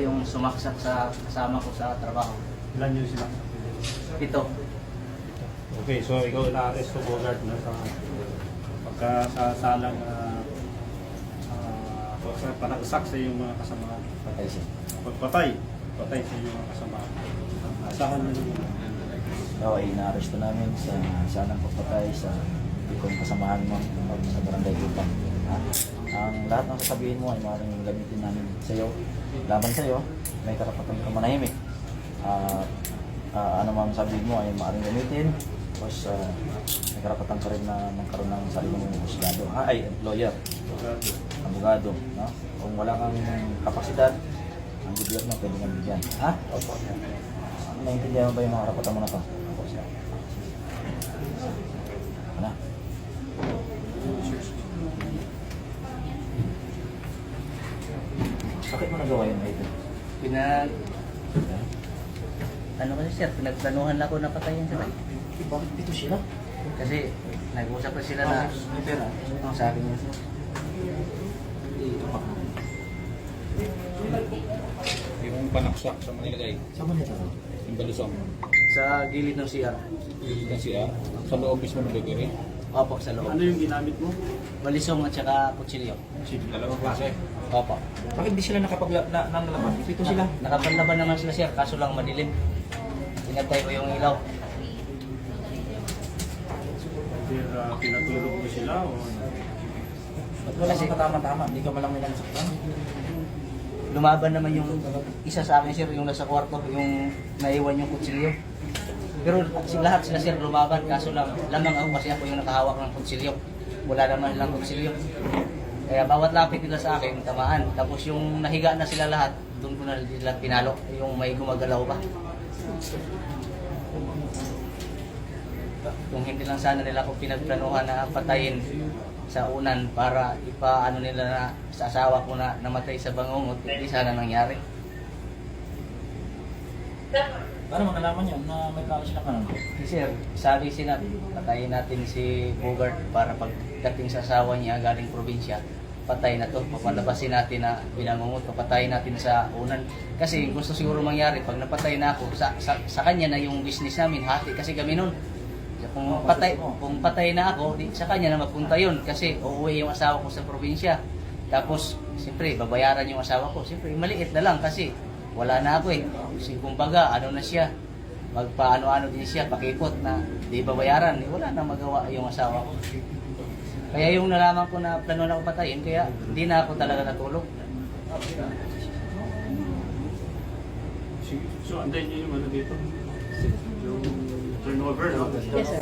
yung sumaksak sa kasama ko sa trabaho. Ilan yun sila? Ito. Okay, so ikaw na-arrest ko Bogart na sa pagkasasalang uh, uh, sa panagsak sa iyong mga kasama. Patay siya. Pagpatay. Patay sa iyong mga kasama. Asahan mo naman. Ikaw ay inaaresto namin sa sanang pagpatay sa ikong kasamahan mo sa barangay Upang. Ha? Ang lahat ng sasabihin mo ay maaaring gamitin namin sa iyo. Laban sa iyo, may karapatan ka manahimik. Ah, ah, ano mang sabihin mo ay maaaring gamitin. Tapos ah, may karapatan ka rin na magkaroon ng sarili mong husgado. Ah, ay, lawyer, abogado. No? Kung wala kang kapasidad, ang gobyerno pwede kang bigyan. Ha? Opo. Naintindihan mo ba yung mga karapatan mo na to? Opo, sir. Ano? Bakit mo nagawa yun, Aiden? Pinag... Ano kasi sir, pinagplanuhan lang ako na patayin sila. Eh, bakit dito sila? Kasi nag-usap na sila na may pera. ang sabi niya sir. Dito pa. Yung panaksak sa Manilagay, mo nito? yung balusong, Sa gilid ng CR. yung CR, sa loob mismo ng bakery. Opo, sa loob. Ano yung ginamit mo? Balisong at saka kutsilyo. Dalawang klase. Opo. Bakit di sila nakapagla na? Dito sila. Nakapanlaban naman sila sir, kaso lang madilim. Pinatay ko yung ilaw. Either uh, pinatulog mo sila o Ba't wala kang katama-tama? Hindi ka malang nilansaktan? Lumaban naman yung isa sa akin sir, yung nasa kwarto, yung naiwan yung kutsilyo. Pero si lahat sila sir lumaban, kaso lang lamang ako kasi ako yung nakahawak ng kutsilyo. Wala naman silang kutsilyo. Kaya bawat lapit nila sa akin, tamaan. Tapos yung nahiga na sila lahat, doon ko na nila pinalo, yung may gumagalaw pa. Kung hindi lang sana nila ako pinagplanuhan na patayin sa unan para ipaano nila na sa asawa ko na namatay sa bangungot, hindi sana nangyari. Paano makalaman yun na may plano sila kanan? Sir, sabi sila, patayin natin si Bogart para pagdating sa asawa niya galing probinsya, patay na to. Papalabasin natin na binangungot, papatayin natin sa unan. Kasi gusto siguro mangyari, pag napatay na ako, sa, sa, sa kanya na yung business namin, hati kasi kami nun. Kung patay, kung patay na ako, di, sa kanya na magpunta yun kasi uuwi yung asawa ko sa probinsya. Tapos, siyempre, babayaran yung asawa ko. Siyempre, maliit na lang kasi wala na ako eh. Kasi kumbaga, ano na siya, magpaano-ano din siya, pakipot na di babayaran. Eh, wala na magawa yung asawa ko. Kaya yung nalaman ko na plano na ako patayin, kaya hindi na ako talaga natulog. So, antayin niyo yung ano dito? Yung turnover, no? Yes, sir.